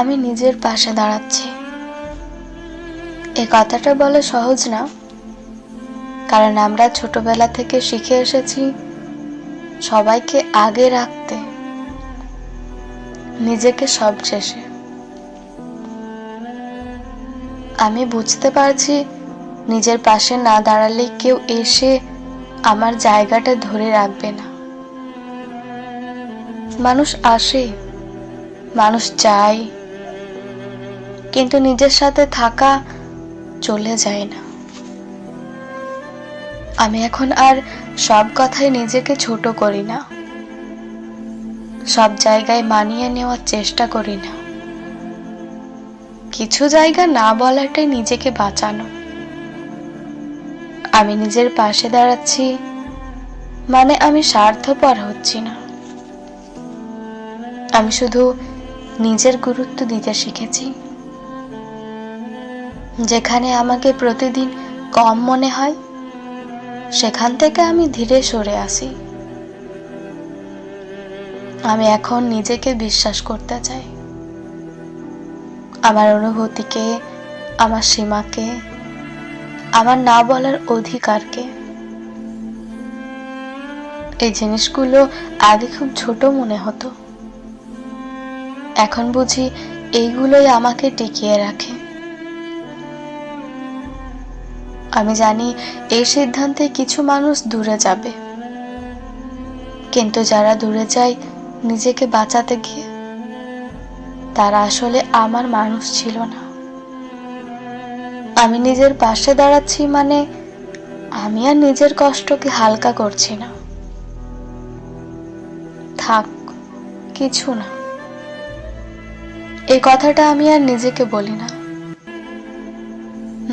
আমি নিজের পাশে দাঁড়াচ্ছি। এ কথাটা বলা সহজ না, কারণ আমরা ছোটবেলা থেকে শিখে এসেছি সবাইকে আগে রাখতে, নিজেকে সব শেষে আমি বুঝতে পারছি নিজের পাশে না দাঁড়ালে কেউ এসে আমার জায়গাটা ধরে রাখবে না। মানুষ আসে, মানুষ চায় কিন্তু নিজের সাথে থাকা চলে যায় না। আমি এখন আর সব কথায় নিজেকে ছোট করি না। সব জায়গায় মানিয়ে নেওয়ার চেষ্টা করি না। কিছু জায়গা না বলাটাই নিজেকে বাঁচানো। আমি নিজের পাশে দাঁড়াচ্ছি মানে আমি স্বার্থপর হচ্ছি না। আমি শুধু নিজের গুরুত্ব দিতে শিখেছি। যেখানে আমাকে প্রতিদিন কম মনে হয়, সেখান থেকে আমি ধীরে সরে আসি। আমি এখন নিজেকে বিশ্বাস করতে চাই। আমার অনুভূতিকে, আমার সীমাকে, আমার না বলার অধিকারকে। এই জিনিসগুলো আগে খুব ছোট মনে হতো। এখন বুঝি এইগুলোই আমাকে টিকিয়ে রাখে। আমি জানি এই সিদ্ধান্তে কিছু মানুষ দূরে যাবে। কিন্তু যারা দূরে যায়, নিজেকে বাঁচাতে গিয়ে, তারা আসলে আমার মানুষ ছিল না। আমি নিজের পাশে দাঁড়াচ্ছি মানে আমি আর নিজের কষ্টকে হালকা করছি না। থাক, কিছু না। এই কথাটা আমি আর নিজেকে বলি না।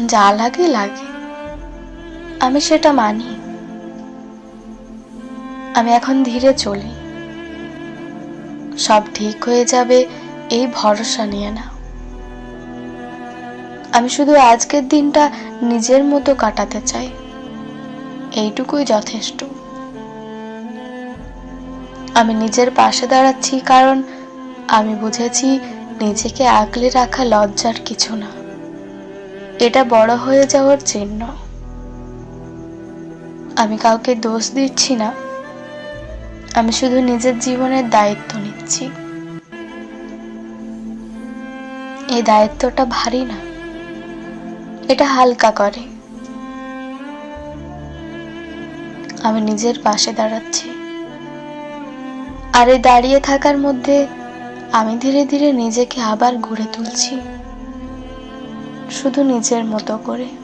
যা লাগে লাগে। আমি সেটা মানি। আমি এখন ধীরে চলি। সব ঠিক হয়ে যাবে, এই ভরসা নিয়ে না আমি শুধু আজকের দিনটা নিজের মতো কাটাতে চাই। এইটুকুই যথেষ্ট। আমি নিজের পাশে দাঁড়াচ্ছি কারণ আমি বুঝেছি নিজেকে আগলে রাখা লজ্জার কিছু না। এটা বড় হয়ে যাওয়ার চিহ্ন। আমি কাউকে দোষ দিচ্ছি না। আমি শুধু নিজের জীবনের দায়িত্ব নিচ্ছি। এই দায়িত্বটা ভারী না। এটা হালকা করে। আমি নিজের পাশে দাঁড়াচ্ছি। আর এই দাঁড়িয়ে থাকার মধ্যে আমি ধীরে ধীরে নিজেকে আবার গড়ে তুলছি। শুধু নিজের মতো করে।